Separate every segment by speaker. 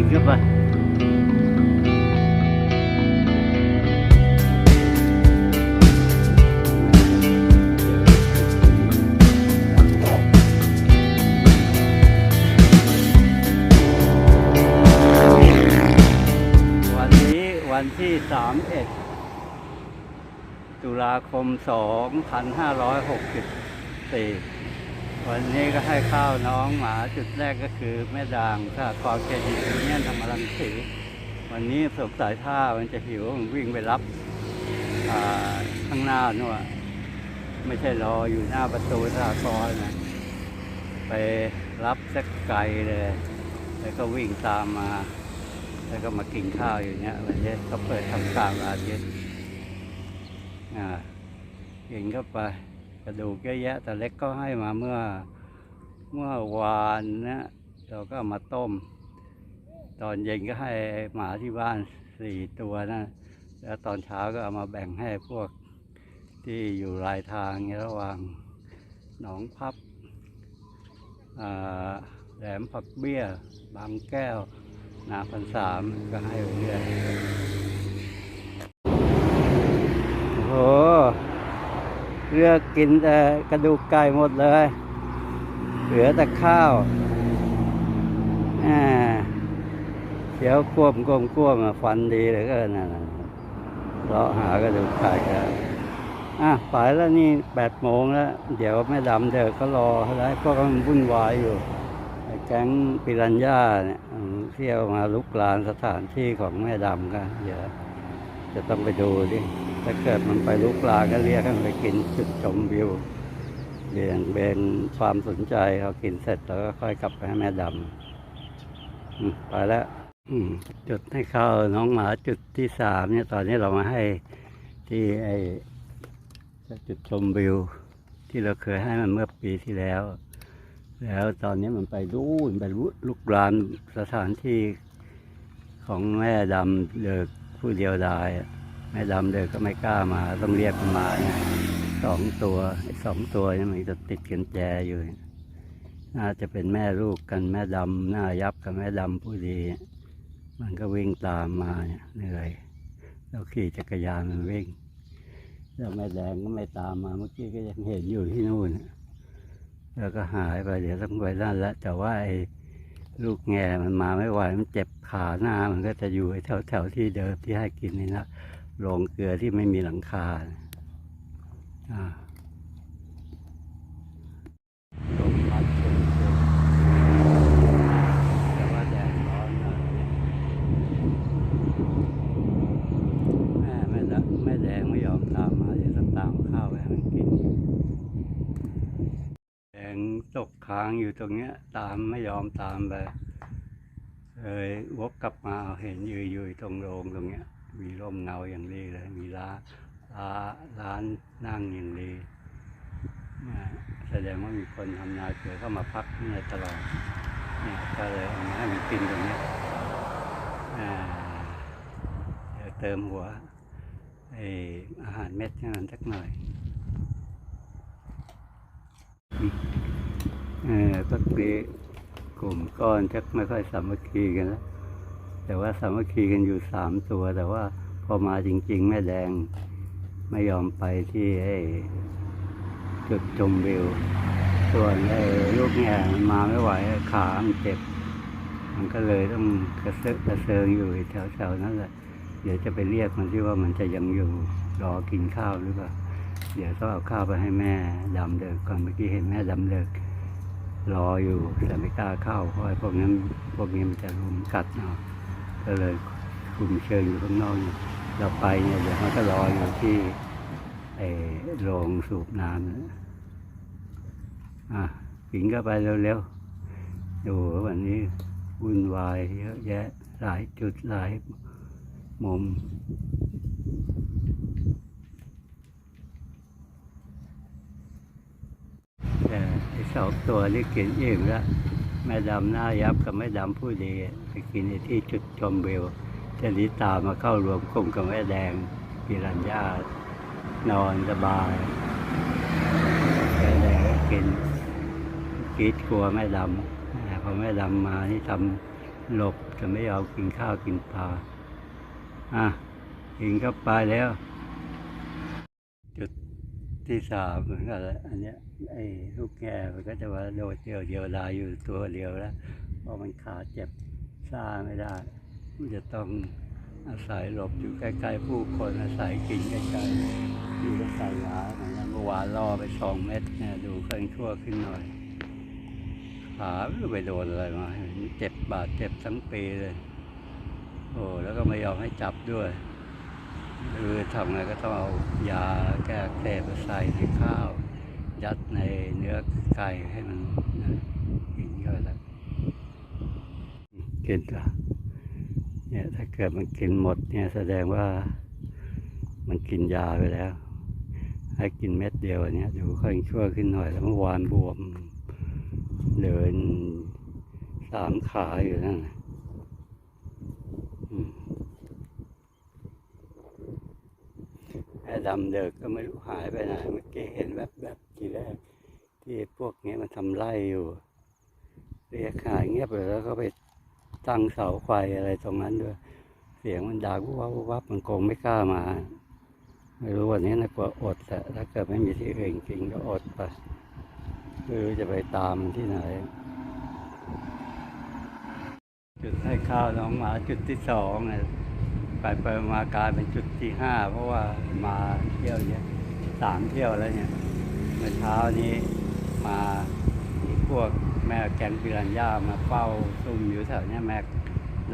Speaker 1: ดิ่งขึ้นไปวันที่ 31 ตุลาคม 2564 วันนี้ก็ให้ข้าวน้องหมาจุดแรกก็คือแม่ดางถ้ากรเครดิเนียนธรรมรังสีวันนี้สงสายท่ามันจะหิวมันวิ่งไปรับข้างหน้านู่นอะไม่ใช่รออยู่หน้าประตูท่ากรนะไปรับสักไกลเลย แล้วก็วิ่งตามมา แล้วก็มากินข้าวอยู่เนี้ยวันนี้เขาเปิดทำกางอาทิตย์อ่ากินเข้าไป ระดูกเยอะแยะ แต่เล็กก็ให้มาเมื่อเมื่อวานนะเราก็มาต้ม ตอนเย็นก็ให้หมาที่บ้านสี่ตัวนะแล้วตอนเช้าก็เอามาแบ่งให้พวกที่อยู่รายทางระหว่างหนองพับแหลมผักเบี้ย บางแก้ว นาพันสามก็ให้เรื่อยโอ้ เลือกกินแต่กระดูกไก่หมดเลย เหลือแต่ข้าวอ่าเดี๋ยวควบควบควบมาฟันดีเหลยก็นั่นนะเลาะหากระดูกไก่กันอะไปแล้วนี่แปดโมงแล้ว เดี๋ยวแม่ดำเด็กก็รอแล้วพวกมันวุ่นวายอยู่แก๊งปิรันย่าเนี่ยเที่ยวมาลุกลานสถานที่ของแม่ดำกันเดี๋ยว จะต้องไปดูดิ ถ้าเกิดมันไปลุกลาก็เรียกกันไปกินจุดชมวิวเบี่ยงเบนความสนใจเขากินเสร็จแล้วก็ค่อยกลับไปให้แม่ดำไปแล้วจุดให้เข้าน้องหมาจุดที่สามเนี่ยตอนนี้เรามาให้ที่ไอจุดชมวิว ที่เราเคยให้มันเมื่อปีที่แล้ว แล้วตอนนี้มันไปรูนไปลุกลานสถานที่ของแม่ดำเลิก ผู้เดียวดายแม่ดำเดินก็ไม่กล้ามาต้องเรียกมาเนี่ยสองตัวสองตัวนี่มันจะติดกันแจอยู่ น่าจะเป็นแม่ลูกกันแม่ดำหน้ายับกับแม่ดำผู้ดี มันก็วิ่งตามมาเหนื่อยแล้วขี่จักรยานมันวิ่งแล้วแม่แดงก็ไม่ตามมาเมื่อกี้ก็ยังเห็นอยู่ที่นู่นแล้วก็หายไปเดี๋ยวต้องไปนั่นล้วแต่ว่าไอ้ ลูกแง่มันมาไม่ไหวมันเจ็บขาหน้ามันก็จะอยู่แถวแถวที่เดิมที่ให้กินนี่นะโรงเกลือที่ไม่มีหลังคาอ่าลมพัดเฉยๆแต่ว่าแดดร้อนหน่อยแม่แม่ดแม่แดงไม่ยอมตามมาเดี๋ยวต้องตามข้าวไปให้มันกิน แดงตกค้างอยู่ตรงเนี้ย ตามไม่ยอมตามไปเลยวกกลับมาเห็นยืนอยู่ตรงโรงตรงเนี้ย มีร่มเงาอย่างดีเลย มีร้านร้านร้านนั่งอย่างดีเนี่ยแสดงว่ามีคนทำนาเกลือเข้ามาพักเนี่ยตลอดเนี่ยก็เลยเอามาให้มันกินตรงเนี้ยเดี๋ยวเติมหัวไออาหารเม็ดให้นสักหน่อย เออก็มีกลุ่มก้อนชักไม่ค่อยสามัคคีกันแล้วแต่ว่าสามัคคีกันอยู่สามตัว แต่ว่าพอมาจริง ๆ แม่แดงไม่ยอมไปที่ไอ้จุดชมวิว ส่วนไอ้ลูกแง่มันมาไม่ไหวขามันเจ็บ มันก็เลยต้องกระเซาะกระเซิงอยู่แถวๆนั้นแหละเดี๋ยวจะไปเรียกมันที่ว่ามันจะยังอยู่รอกินข้าวหรือเปล่า เดี๋ยวต้องเอาข้าวไปให้แม่ดำเดิกก่อนเมื่อกี้เห็นแม่ดำเดิก รออยู่แต่ไม่กล้าเข้าเพราะไอ้พวกนั้นพวกนี้มันจะรุมกัดเนาะก็เลยคุมเชิงอยู่ข้างนอกอยู่เราไปเนี่ยเดี๋ยวมันก็รออยู่ที่ไอ้โรงสูบน้ำนะอะกินก็ไปเร็วๆดูวันนี้วุ่นวายเยอะแยะหลายจุดหลายมุม แต่ไอ้ สองตัวนี่กินอิ่มแล้วแม่ดำหน้ายับกับแม่ดำผู้ดีไปกินในที่จุดชมวิวจะนี้ตามาเข้ารวมกลุ่มกับแม่แดงปิรัญญานอนสบายแม่แดงกินกรีดกลัวแม่ดำพอแม่ดำมานี่ทำหลบจะไม่ยอมกินข้าวกินปลาอะกินเข้าไปแล้ว ที่สามเหมือนกันอันเนี้ยไอ้ลูกแง่มันก็จะว่าโดดเดียวเดียวดายอยู่ตัวเดียวแล้วเพราะมันขาเจ็บซ่าไม่ได้ มันจะต้องอาศัยหลบอยู่ใกล้ๆผู้คนอาศัยกินใกล้ๆอยู่กับสายหลาเหมือนกันเมื่อวานล่อไปสองเม็ดเนี่ยดูเครื่องชั่วขึ้นหน่อยขาไม่ไปโดนอะไรมาเจ็บบาดเจ็บทั้งปีเลย โอ้แล้วก็ไม่ยอมให้จับด้วย คือทำไงก็ต้องเอายาแก้อักเสบใส่ในข้าว ยัดในเนื้อไก่ให้มันกินก็แล้วกินละเนี่ยถ้าเกิดมันกินหมดเนี่ยแสดงว่ามันกินยาไปแล้ว ให้กินเม็ดเดียวอันเนี่ยดูค่อยชั่วขึ้นหน่อยแล้วเมื่อวานบวมเดินสามขาอยู่นั่นน่ะอืม ไอ้ดำเดิกก็ไม่รู้หายไปไหนเมื่อกี้เห็นแบบแบบทีแรก ที่พวกนี้มันทำไร่อยู่ เรียกหายเงียบเลยแล้วก็ไปตั้งเสาไฟอะไรตรงนั้นด้วย เสียงมันดังวับวับวับมันคงไม่กล้ามา ไม่รู้วันนี้นะกลัวอดแหละถ้าเกิดไม่มีที่อื่นกินก็อดไปไม่รู้จะไปตามที่ไหน จุดให้ข้าวน้องหมาจุดที่สองเนี่ย ไปไปมากลายเป็นจุดที่ห้าเพราะว่ามาเที่ยวเนี่ยสามเที่ยวแล้วเนี่ยเมื่อเช้านี้มามีพวกแม่แกงปิรันย่ามาเฝ้าซุ่มอยู่แถวเนี้ยแม่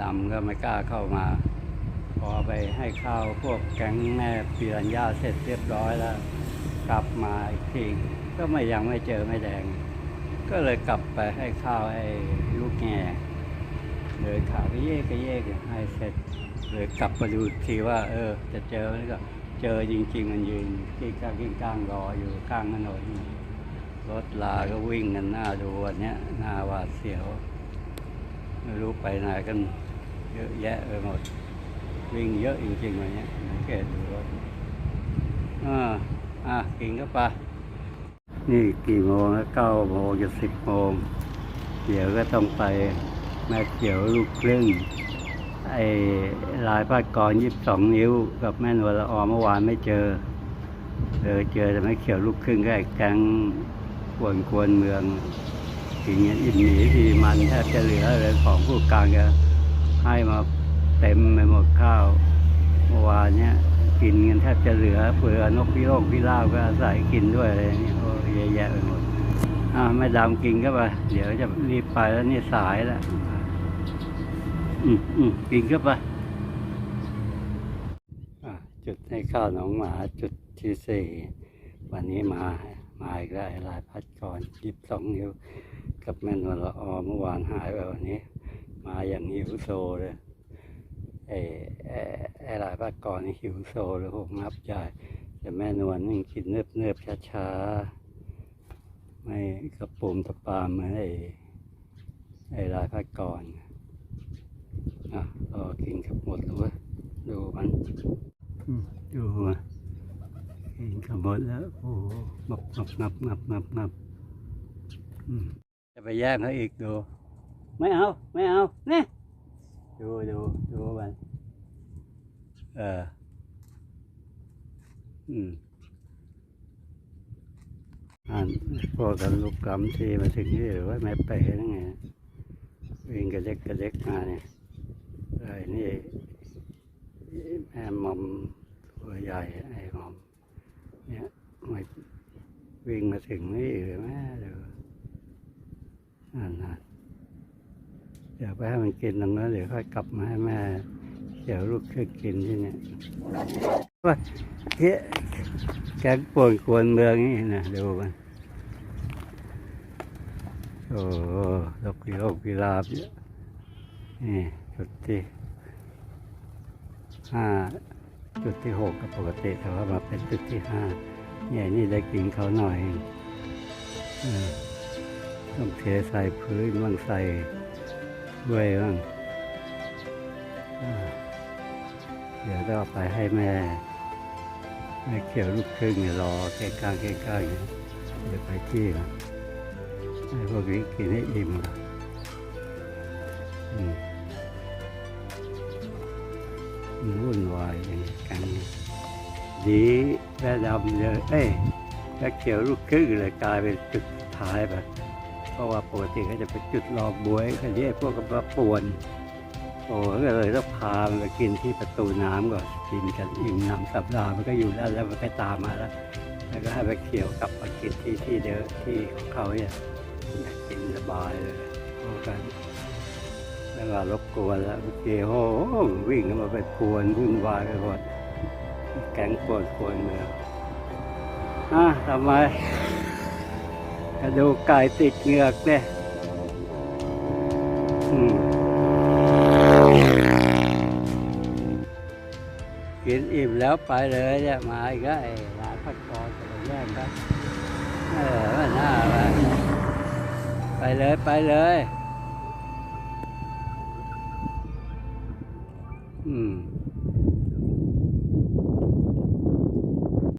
Speaker 1: ดำก็ไม่กล้าเข้ามา พอไปให้ข้าวพวกแก๊งแม่ปิรันย่าเสร็จเรียบร้อยแล้ว กลับมาอีกทีก็ไม่ยังไม่เจอไม่แดง ก็เลยกลับไปให้ข้าวไอ้ลูกแง่เลยขาก็เย่ก็เย่ก็ให้เสร็จ เลยกลับมาดูอีกทีว่า เออ จะเจอไหมก็เจอจริง ๆ มันยืนกิ้งก้างกิ้งก้างรออยู่ข้างถนนรถลาก็วิ่งกันหน้าดูวันนี้หน้าหวาดเสียวไม่รู้ไปไหนกันเยอะแยะไปหมด วิ่งเยอะจริงๆวันนี้สังเกตดูรถอ่าอะกินก็ไปนี่กี่โมงแล้วเก้าโมงจะสิบโมงเดี๋ยวก็ต้องไปแม่เขียวลูกครึ่ง ไอ้ลายพาดกรยี่สิบสองนิ้ว กับแม่นวลละออเมื่อวานไม่เจอเออเจอแต่แม่เขียวลูกครึ่งก็ไอ้แก๊งกวนกวนเมืองกินเงี้ยอิ่มหนีทีมันแทบจะเหลือเลยของผู้กลางก็ให้มาเต็มไปหมดข้าวเมื่อวานเนี้ยกินกันแทบจะเหลือเผื่อนกพิโรกพิราบก็อาศัยกินด้วยอะไรนี้โอ้เยอะแยะไปหมดอ่าแม่ดำกินก็ไปเดี๋ยวจะรีบไปแล้วนี่สายแล้ว อืมอืมกินก็ไปจุดให้ข้าวหนองหมาจุดที่สี่วันนี้มามาอีกแล้วไอ้ลายพัดก่อนยิบสองนิ้ว กับแม่นวลละออเมื่อวานหายไปวันนี้ มาอย่างหิวโซเลยไอ้ไอ้ไอลายภาคก่อนหิวโซเลยผมนับใหญ่แต่แม่นวลนี่กินเนิบเนิบช้าๆไม่กระปุ่มตะปามเหมือนไอ้ไอ้ลายภาคก่อน อะรอกินกับหมดแล้วเว้ยดูมันอืมดูมันกินกับหมดแล้วโอ้โหงับงับงับงับงับงับอืมจะไปแย่งเขาอีกดูไม่เอาไม่เอาเนี่ยดูดูดูมันเอออืมอ่านพวกกันลูกกำทีมาถึงนี่หรือว่าแม่เป๋นั่นไงวิ่งกระเล็กกระเล็กมาเนี่ย ไอ้นี่แม่หมอมตัวใหญ่ไอ้หมอมเนี่ยมาวิ่งมาถึงนี่หรือแม่เดี๋ยวอ่านนะเดี๋ยวไปให้มันกินตรงนั้นเดี๋ยวค่อยกลับมาให้แม่เดี๋ยวลูกขึ้นกินที่เนี่ยว่าเฮ้ยแกงป่วนกวนเมืองนี่นะดูมันโอ้โหดอกกีฬากีฬาบเนี่ย จุดที่ห้าจุดที่หกก็ปกติแต่ว่ามาเป็นจุดที่ห้าเนี่ยนี่ได้กินเขาหน่อยอต้องเทใส่พื้นบ้างใส่ด้วยบ้างเดี๋ยวก็เอาไปให้แม่แม่เขียวลูกครึ่งเนี่ยรอแก้กลางแก้กลางเดี๋ยวไปที่นะให้พวกนี้กินให้อิ่มอืม วุ่นวายอย่างกันดีแม่ดำเลยเอ้ยแม่เขียวลูกครึ่งเลยกลายเป็นจุดท้ายแบบเพราะว่าปกติเขาจะเป็นจุดรอบวยคันนี้ไอ้พวกกำลังป่วนโอ้ก็เลยต้องพาไปกินที่ประตูน้ำก่อนกินกันอิ่มน้ำสับดามันก็อยู่แล้วแล้วมันก็ตามมาแล้วแล้วก็ให้ไปเขียวกลับมากินที่ที่เดิมที่ของเขาเนี่ยกินสบายเลยพอกัน แล้วก็รบกวนแล้วเกโอ้โหวิ่งมาไปปวนวุ่นวายไปหมดแก๊งปวนปวนเมืองอะทำไมกระดูกไก่ติดเหงือกเนี่ยอืมกินอิ่มแล้วไปเลยเนี่ยมาอีกแล้วไอ้ร้านพัดกรจะแย่งกันเออมันน่าไปไปเลยไปเลย